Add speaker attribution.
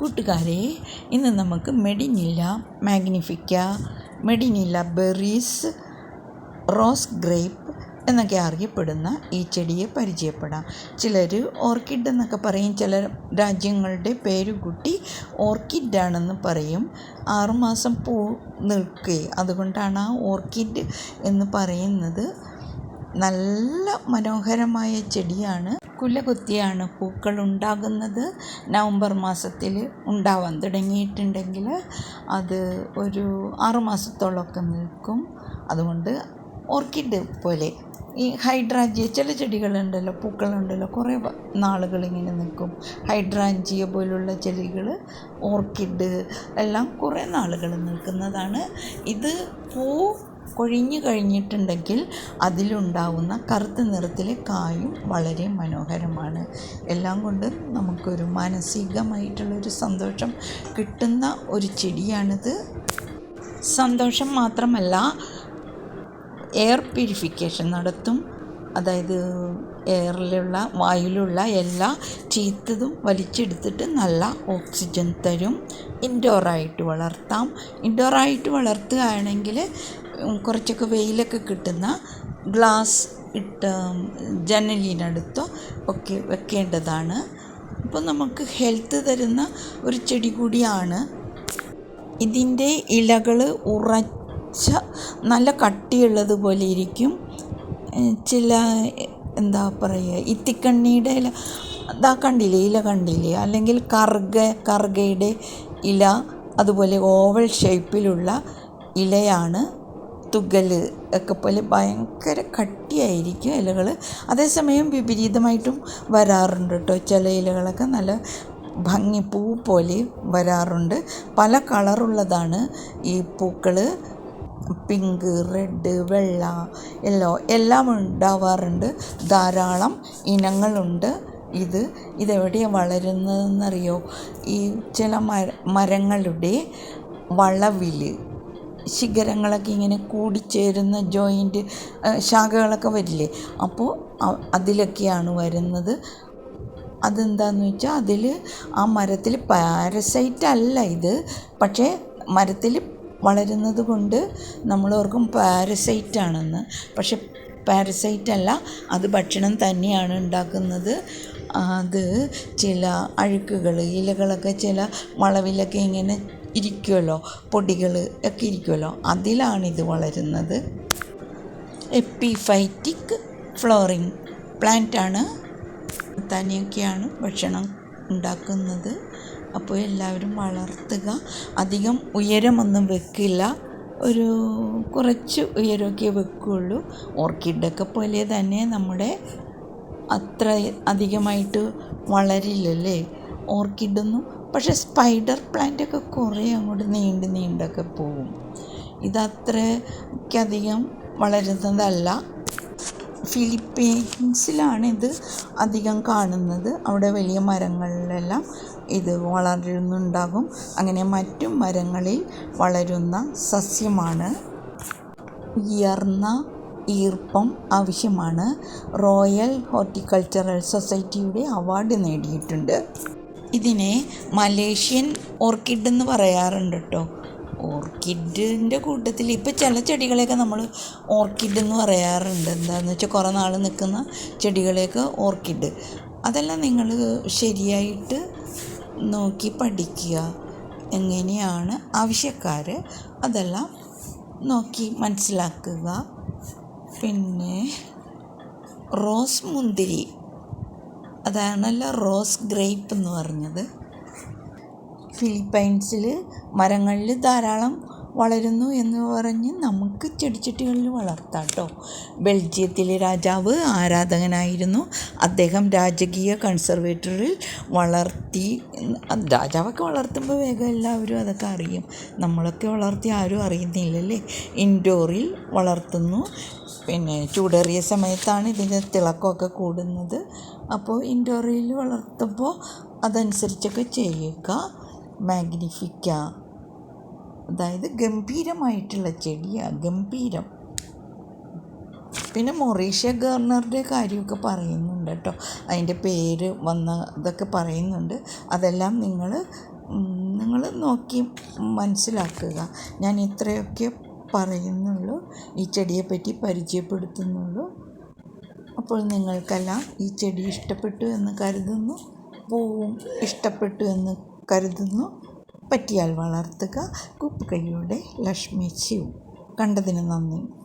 Speaker 1: കൂട്ടുകാരെ ഇന്ന് നമുക്ക് Medinilla magnifica Medinilla berries rose grape എന്നൊക്കെ അറിയപ്പെടുന്ന ഈ ചെടിയെ പരിചയപ്പെടാം. ചിലർ ഓർക്കിഡ് എന്നൊക്കെ പറയും ചില രാജ്യങ്ങളുടെ പേരുകൂട്ടി ഓർക്കിഡാണെന്ന് പറയും. ആറുമാസം പൂ നിൽക്കുകയും അതുകൊണ്ടാണ് ആ ഓർക്കിഡ് എന്ന് പറയുന്നത്. നല്ല മനോഹരമായ ചെടിയാണ്. കുലകുത്തിയാണ് പൂക്കൾ ഉണ്ടാകുന്നത്. നവംബർ മാസത്തിൽ ഉണ്ടാവാൻ തുടങ്ങിയിട്ടുണ്ടെങ്കിൽ അത് ഒരു ആറ് ആറുമാസത്തോളമൊക്കെ നിൽക്കും. അതുകൊണ്ട് ഓർക്കിഡ് പോലെ ഈ ഹൈഡ്രാഞ്ചിയ ചില ചെടികളുണ്ടല്ലോ പൂക്കളുണ്ടല്ലോ കുറേ നാളുകൾ ഇങ്ങനെ നിൽക്കും. ഹൈഡ്രാഞ്ചിയ പോലുള്ള ചെടികൾ ഓർക്കിഡ് എല്ലാം കുറേ നാളുകൾ നിൽക്കുന്നതാണ്. ഇത് പൂ കൊഴിഞ്ഞു കഴിഞ്ഞിട്ടുണ്ടെങ്കിൽ അതിലുണ്ടാവുന്ന കറുത്ത നിറത്തിലെ കായും വളരെ മനോഹരമാണ്. എല്ലാം കൊണ്ടും നമുക്കൊരു മാനസികമായിട്ടുള്ളൊരു സന്തോഷം കിട്ടുന്ന ഒരു ചെടിയാണിത്. സന്തോഷം മാത്രമല്ല എയർ പ്യൂരിഫിക്കേഷൻ നടത്തും. അതായത് എയറിലുള്ള വായുവിലുള്ള എല്ലാ ചീത്തതും വലിച്ചെടുത്തിട്ട് നല്ല ഓക്സിജൻ തരും. ഇൻഡോറായിട്ട് വളർത്താം. ഇൻഡോറായിട്ട് വളർത്തുകയാണെങ്കിൽ കുറച്ചൊക്കെ വെയിലൊക്കെ കിട്ടുന്ന ഗ്ലാസ് ഇട്ട് ജനലിനടുത്തോ ഒക്കെ വെക്കേണ്ടതാണ്. അപ്പോൾ നമുക്ക് ഹെൽത്ത് തരുന്ന ഒരു ചെടി കൂടിയാണ്. ഇതിന്റെ ഇലകൾ ഉറച്ച നല്ല കട്ടിയുള്ളത് പോലെ ഇരിക്കും. ചില എന്താ പറയുക ഇത്തിക്കണ്ണിയുടെ ഇല അതാ കണ്ടില്ലേ ഇല കണ്ടില്ലേ? അല്ലെങ്കിൽ കർഗ കർഗയുടെ ഇല അതുപോലെ ഓവൽ ഷേപ്പിലുള്ള ഇലയാണ് തുകൽ ഒക്കെ പോലെ ഭയങ്കര കട്ടിയായിരിക്കും ഇലകൾ. അതേസമയം വിപരീതമായിട്ടും വരാറുണ്ട് കേട്ടോ ചില ഇലകളൊക്കെ നല്ല ഭംഗി പൂ പോലെ വരാറുണ്ട്. പല കളറുള്ളതാണ് ഈ പൂക്കൾ പിങ്ക് റെഡ് വെള്ള യെല്ലോ എല്ലാം ഉണ്ടാവാറുണ്ട്. ധാരാളം ഇനങ്ങളുണ്ട് ഇത്. ഇതെവിടെയാണ് വളരുന്നതെന്നറിയോ? ഈ ചില മര മരങ്ങളുടെ വളവിൽ ശിഖരങ്ങളൊക്കെ ഇങ്ങനെ കൂടിച്ചേരുന്ന ജോയിന്റ് ശാഖകളൊക്കെ വരില്ലേ? അപ്പോൾ അതിലൊക്കെയാണ് വരുന്നത്. അതെന്താണെന്ന് വെച്ചാൽ അതിൽ ആ മരത്തിൽ പാരസൈറ്റ് അല്ല ഇത്. പക്ഷേ മരത്തിൽ വളരുന്നത് കൊണ്ട് നമ്മളോർക്കും പാരസൈറ്റാണെന്ന് പക്ഷെ പാരസൈറ്റ് അല്ല അത് ഭക്ഷണം തന്നെയാണ് ഉണ്ടാക്കുന്നത്. അത് ചില അഴുക്കുകൾ ഇലകളൊക്കെ ചില വളവിലൊക്കെ ഇങ്ങനെ ഇരിക്കുമല്ലോ പൊടികൾ ഒക്കെ ഇരിക്കുമല്ലോ അതിലാണിത് വളരുന്നത്. എപ്പിഫൈറ്റിക് ഫ്ലോറിങ് പ്ലാന്റാണ് തനിയൊക്കെയാണ് ഭക്ഷണം ഉണ്ടാക്കുന്നത്. അപ്പോൾ എല്ലാവരും വളർത്തുക. അധികം ഉയരമൊന്നും വെക്കില്ല. ഒരു കുറച്ച് ഉയരമൊക്കെ വെക്കുകയുള്ളൂ ഓർക്കിഡൊക്കെ പോലെ തന്നെ നമ്മുടെ അത്ര അധികമായിട്ട് വളരില്ലല്ലേ? ഓർക്കിഡൊന്നും പക്ഷേ സ്പൈഡർ പ്ലാന്റൊക്കെ കുറേ അങ്ങോട്ട് നീണ്ട് നീണ്ടൊക്കെ പോവും. ഇതത്രയ്ക്കധികം വളരുന്നതല്ല. ഫിലിപ്പീൻസിലാണ് ഇത് അധികം കാണുന്നത്. അവിടെ വലിയ മരങ്ങളിലെല്ലാം ഇത് വളരുന്നുണ്ടാകും അങ്ങനെ മറ്റു മരങ്ങളിൽ വളരുന്ന സസ്യമാണ്. ഉയർന്ന ഈർപ്പം ആവശ്യമാണ്. റോയൽ ഹോർട്ടിക്കൾച്ചറൽ സൊസൈറ്റിയുടെ അവാർഡ് നേടിയിട്ടുണ്ട്. ഇതിനെ മലേഷ്യൻ ഓർക്കിഡ് എന്ന് പറയാറുണ്ട് കേട്ടോ ഓർക്കിഡിന്റെ കൂട്ടത്തിൽ ഇപ്പോൾ ചില ചെടികളെയൊക്കെ നമ്മൾ ഓർക്കിഡ് എന്ന് പറയാറുണ്ട്. എന്താണെന്ന് വെച്ചാൽ കുറേ നാൾ നിൽക്കുന്ന ചെടികളെയൊക്കെ ഓർക്കിഡ്. അതെല്ലാം നിങ്ങൾ ശരിയായിട്ട് നോക്കി പഠിക്കുക. എങ്ങനെയാണ് ആവശ്യക്കാർ അതെല്ലാം നോക്കി മനസ്സിലാക്കുക. പിന്നെ റോസ് മുന്തിരി. അതാണല്ലോ റോസ് ഗ്രേപ്പ് എന്ന് പറഞ്ഞത്. ഫിലിപ്പൈൻസിൽ മരങ്ങളിൽ ധാരാളം വളരുന്നു എന്ന് പറഞ്ഞ് നമുക്ക് ചെടിച്ചട്ടികളിൽ വളർത്താം കേട്ടോ. ബെൽജിയത്തിലെ രാജാവ് ആരാധകനായിരുന്നു. അദ്ദേഹം രാജകീയ കൺസർവേറ്ററിൽ വളർത്തി രാജാവൊക്കെ വളർത്തുമ്പോൾ വേഗം എല്ലാവരും അതൊക്കെ അറിയും. നമ്മളൊക്കെ വളർത്തി ആരും അറിയുന്നില്ലല്ലേ? ഇൻഡോറിൽ വളർത്തുന്നു. പിന്നെ ചൂടേറിയ സമയത്താണ് ഇതിന്റെ തിളക്കമൊക്കെ കൂടുന്നത്. അപ്പോൾ ഇൻഡോറിൽ വളർത്തുമ്പോൾ അതനുസരിച്ചൊക്കെ ചെയ്യുക. മാഗ്നിഫിക്ക അതായത് ഗംഭീരമായിട്ടുള്ള ചെടിയാണ് ഗംഭീരം. പിന്നെ മൊറീഷ്യ ഗവർണറുടെ കാര്യമൊക്കെ പറയുന്നുണ്ട് കേട്ടോ. അതിന്റെ പേര് വന്ന ഇതൊക്കെ പറയുന്നുണ്ട്. അതെല്ലാം നിങ്ങൾ നിങ്ങൾ നോക്കി മനസ്സിലാക്കുക. ഞാൻ ഇത്രയൊക്കെ പറയുന്നുള്ളൂ. ഈ ചെടിയെപ്പറ്റി പരിചയപ്പെടുത്തുന്നുള്ളൂ. അപ്പോൾ നിങ്ങൾക്കെല്ലാം ഈ ചെടി ഇഷ്ടപ്പെട്ടു എന്ന് കരുതുന്നു. പൂവും ഇഷ്ടപ്പെട്ടു എന്ന് കരുതുന്നു. പറ്റിയാൽ വളർത്തുക. കൂപ്പുകൈയോടെ ലക്ഷ്മി ശിവ് കണ്ടതിന് നന്ദി.